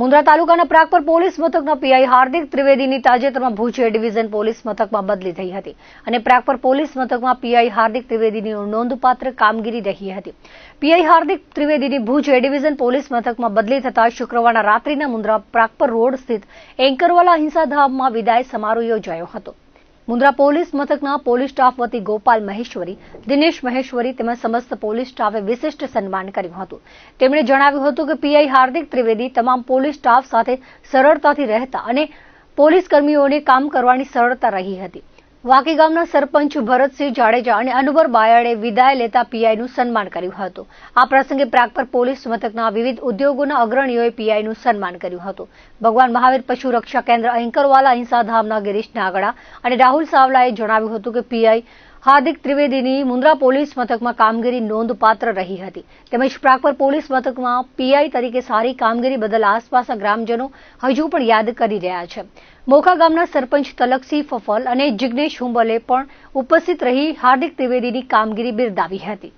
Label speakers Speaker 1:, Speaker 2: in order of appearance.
Speaker 1: મુન્દ્રા તાલુકાના પ્રાગપર પોલીસ મથકના પીઆઈ હાર્દિક ત્રિવેદીની તાજેતરમાં ભુજ ડિવિઝન પોલીસ મથકમાં બદલી થઈ હતી અને પ્રાગપર પોલીસ મથકમાં પીઆઈ હાર્દિક ત્રિવેદીની નોંધપાત્ર કામગીરી રહી હતી. પીઆઈ હાર્દિક ત્રિવેદીની ભુજ ડિવિઝન પોલીસ મથકમાં બદલી થતા શુક્રવારના રાત્રિના મુન્દ્રા પ્રાગપર રોડ સ્થિત એન્કરવાલા હિંસાધામમાં વિદાય સમારોહ યોજાયો હતો. મુન્દ્રા પોલીસ મથકના પોલીસ સ્ટાફ વતી ગોપાલ મહેશ્વરી, દિનેશ મહેશ્વરી તેમજ સમસ્ત પોલીસ સ્ટાફે વિશિષ્ટ સન્માન કર્યું હતું. તેમણે જણાવ્યું હતું કે પીઆઈ હાર્દિક ત્રિવેદી તમામ પોલીસ સ્ટાફ સાથે સરળતાથી રહેતા અને પોલીસ કર્મીઓને કામ કરવાની સરળતા રહી હતી. વાકી ગામના સરપંચ ભરતસિંહ જાડેજા અને અનુબર બાયડે વિદાય લેતા પીઆઈનું સન્માન કર્યું હતું. આ પ્રસંગે પ્રાગપર પોલીસ મથકના વિવિધ ઉદ્યોગોના અગ્રણીઓએ પીઆઈનું સન્માન કર્યું હતું. ભગવાન મહાવીર પશુ રક્ષા કેન્દ્ર, અહિંકરવાલા અહિંસાધામના ગિરીશ નાગડા અને રાહુલ સાવલાએ જણાવ્યું હતું કે પીઆઈ હાર્દિક ત્રિવેદીની મુન્દ્રા પોલીસ મથકમાં કામગીરી નોંધપાત્ર રહી હતી. તેમજ પ્રાગપર પોલીસ મથકમાં પીઆઈ તરીકે સારી કામગીરી બદલ આસપાસના ગ્રામજનો હજુ પણ યાદ કરી રહ્યા છે. મોખા ગામના સરપંચ તલકસિંહ ફફલ અને જિગ્નેશ હુંબલે પણ ઉપસ્થિત રહી હાર્દિક ત્રિવેદીની કામગીરી બિરદાવી હતી.